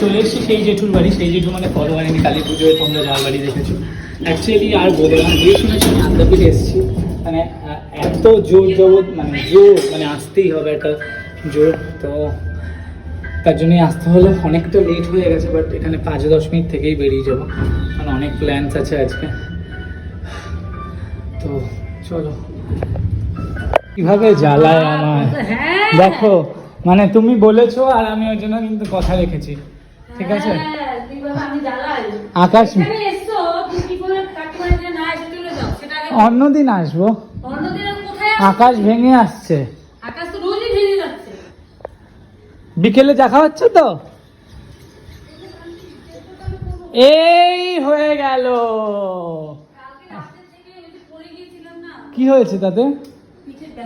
চলে এসেছি সেই জেঠুর বাড়ি। সেই জেঠু মানে পরবারিনী কালী পুজোয় তোমরা যার বাড়ি দেখেছ। অ্যাকচুয়ালি আর বলব না গিয়ে শুনেছি আমি আদ্যাপীঠে এসেছি। মানে এত জোর জবর মানে জোর মানে আসতেই হবে একটা জোর। তো তার জন্যই আসতে হলো। অনেকটা লেট হয়ে গেছে বাট এখানে পাঁচ দশ মিনিট থেকেই বেরিয়ে যাব। মানে অনেক প্ল্যানস আছে আজকে। তো চলো। কীভাবে জ্বালায় আমার হ্যাঁ। দেখো মানে তুমি বলেছ আর আমি ওই জন্য কিন্তু কথা রেখেছি। ঠিক আছে? হ্যাঁ। আকাশ অন্যদিন আসব? আকাশ ভেঙে আসছে। বিকেলে দেখা হচ্ছে তো? এই হয়ে গেল। কি হয়েছে তাতে?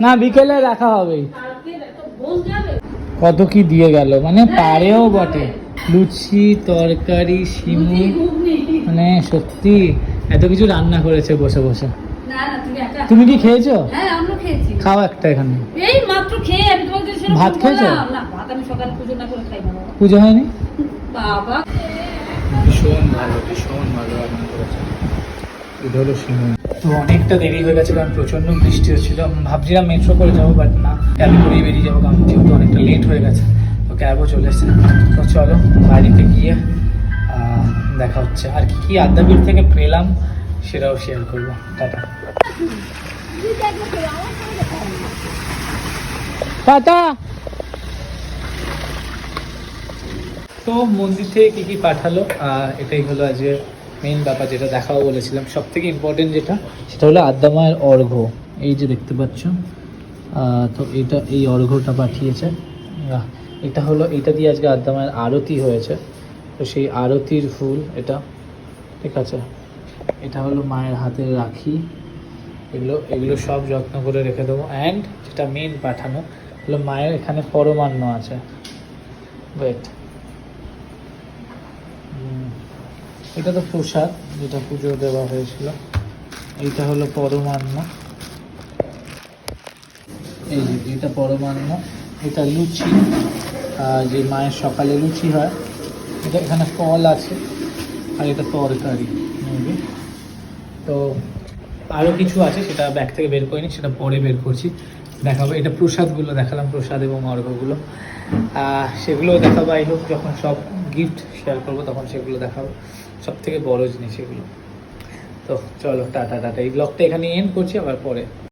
না বিকেলে দেখা যাবে। কত কি দিয়ে গেল? মানে পারেও বটে। লুচি তরকারি ঘুগনি। মানে সত্যি এত কিছু রান্না করেছে বসে বসে। না, না, তুমি কি খেয়েছো? হ্যাঁ। খাও একটা এখানে। এই মাত্র খেয়ে আমি তোমাকে ভাত খেয়েছো? না, ভাত আমি সকালে পুজো না করে খাই পুজো হয়নি? বাবা। ভীষণ ভালো ভীষণ ভালো রান্না করেছে। এটা হলো সিমুই তো অনেকটা দেরি হয়ে গেছে কারণ প্রচণ্ড বৃষ্টি হচ্ছিল। আমি ভাবছিলাম মেট্রো করে যাব বাট না ক্যাবে করেই বেরিয়ে যাব কারণ যেহেতু অনেকটা লেট হয়ে গেছে। ক্যাবও চলে এসেছে। তো চলো, বাড়িতে গিয়ে দেখা হচ্ছে। আর কি কি আদ্যাপীঠ থেকে পেলাম সেটাও শেয়ার করব। টাটা। তো মন্দির থেকে কি কি পাঠালো? এটাই হলো আজকে মেইন ব্যাপার যেটা দেখাও বলেছিলাম। সব থেকে ইম্পর্টেন্ট যেটা, সেটা হলো আদ্যামায়ের অর্ঘ্য এই যে দেখতে পাচ্ছ তো এটা এই অর্ঘ্যটা পাঠিয়েছে। এটা হলো, এটা দিয়ে আজকে আদ্যামায়ের আরতি হয়েছে। তো সেই আরতির ফুল এটা, ঠিক আছে? এটা হলো মায়ের হাতে রাখি। এগুলো এগুলো সব যত্ন করে রেখে দেবো। অ্যান্ড যেটা মেন পাঠানো, হলো মায়ের এখানে পরমান্ন আছে। ওয়েট এটা তো প্রসাদ, যেটা পুজো দেওয়া হয়েছিল। এইটা হলো পরমান্ন। এই এটা পরমান্ন। এটা লুচি যে মায়ের সকালে লুচি হয়, এটা এখানে ফল আছে, আর এটা তরকারি তো আরও কিছু আছে, সেটা ব্যাগ থেকে বের করিনি, সেটা পরে বের করছি, দেখাবো। এটা প্রসাদগুলো দেখালাম, প্রসাদ এবং অর্ঘগুলো। সেগুলো দেখাবো আই হোক যখন সব গিফট শেয়ার করব, তখন সেগুলো দেখাবো। সব থেকে বড় জিনিস এগুলো। তো চলো, টাটা টাটা। এই ব্লগটা এখানে এন্ড করছি, আবার পরে।